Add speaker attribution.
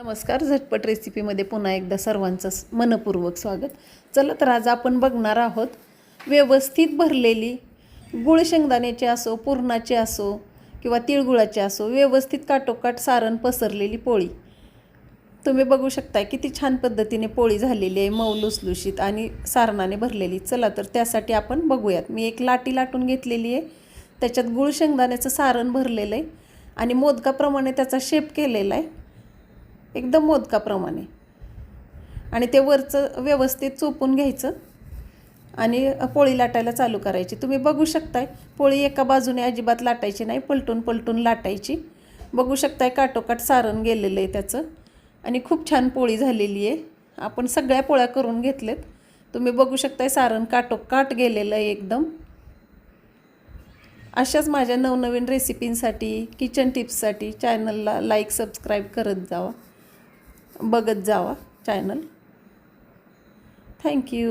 Speaker 1: नमस्कार झटपट रेसिपीमध्ये पुन्हा एकदा सर्वांचं मनपूर्वक स्वागत. चला तर आज आपण बघणार आहोत व्यवस्थित भरलेली गुळ शेंगदाण्याची असो पुरणाची असो किंवा तिळगुळाची असो व्यवस्थित काटोकाट सारण पसरलेली पोळी. तुम्ही बघू शकता किती छान पद्धतीने पोळी झालेली आहे मऊ लुसलुशीत आणि सारणाने भरलेली. चला तर त्यासाठी आपण बघूयात. मी एक लाटी लाटून घेतलेली आहे. त्याच्यात गुळ शेंगदाण्याचं सारण भरलेलं आहे आणि मोदकाप्रमाणे त्याचा शेप केलेला आहे. एकदम मोदकाप्रमाणे. आणि ते वरचं व्यवस्थित चोपून घ्यायचं आणि पोळी लाटायला चालू करायची. तुम्ही बघू शकताय पोळी एका बाजूने अजिबात लाटायची नाही पलटून पलटून लाटायची. बघू शकताय काटोकाट सारण गेलेलं आहे त्याचं. आणि खूप छान पोळी झालेली आहे. आपण सगळ्या पोळ्या करून घेतलेत तुम्ही बघू शकताय सारण काटोकाट गेलेलं आहे एकदम. अशाच माझ्या नवनवीन रेसिपींसाठी किचन टिप्ससाठी चॅनलला लाईक सबस्क्राईब करत जावा. बघत जावा चॅनल थँक्यू